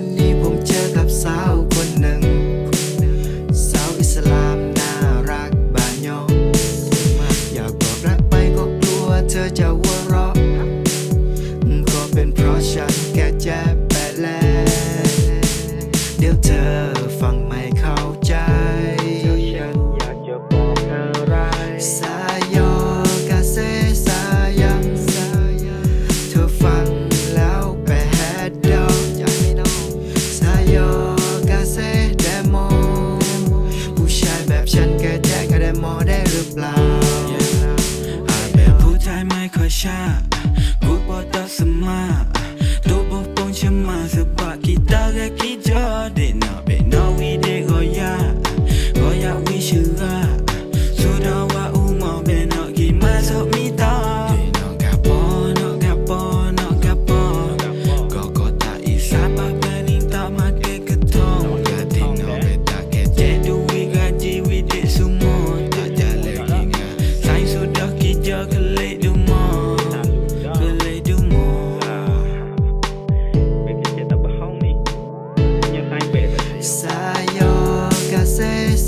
วันนี้ผมเจอกับสาวคนหนึ่ง สาวอิสลามน่ารักบานยองมากอยากบอกรักไปก็กลัวเธอจะวัวเรอะก็เป็นเพราะฉันแก่แจ็บไปแล้ว เดี๋ยวเธอฟังไม่เข้าใจ siya. Gubot at sama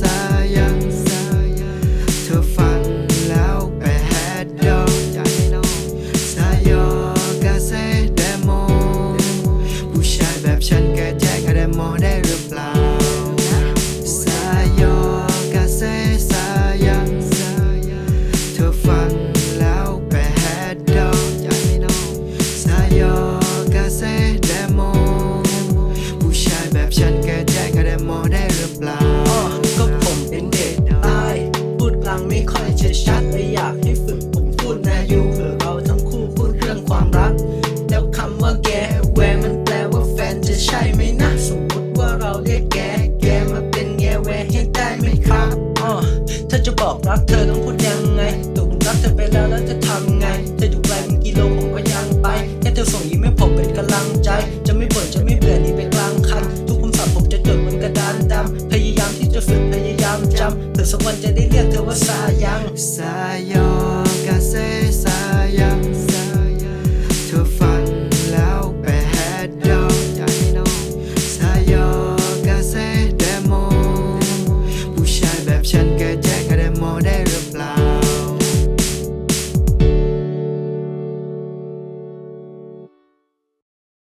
สายัเธอฟังแล้วไปแฮดดอกสายกาเซเดโมผู้ชายแบบฉันก็แกอเดโม บอกรักเธอต้องพูดยังไงตกรักเธอไปแล้วแล้วจะทำไง เธออยู่ไกลเป็นกิโลผมก็ยังไป แค่เธอส่งยิ้มให้ผมเป็นกำลังใจ จะไม่บ่ดจะไม่เบื่อนีไปกลางคัน ทุกคำสั่งผมจะจดบนกระดานดำพยายามที่จะฝึกพยายามจำเธอสักวันจะได้เรียกเธอว่าสายังสายอกาเซสา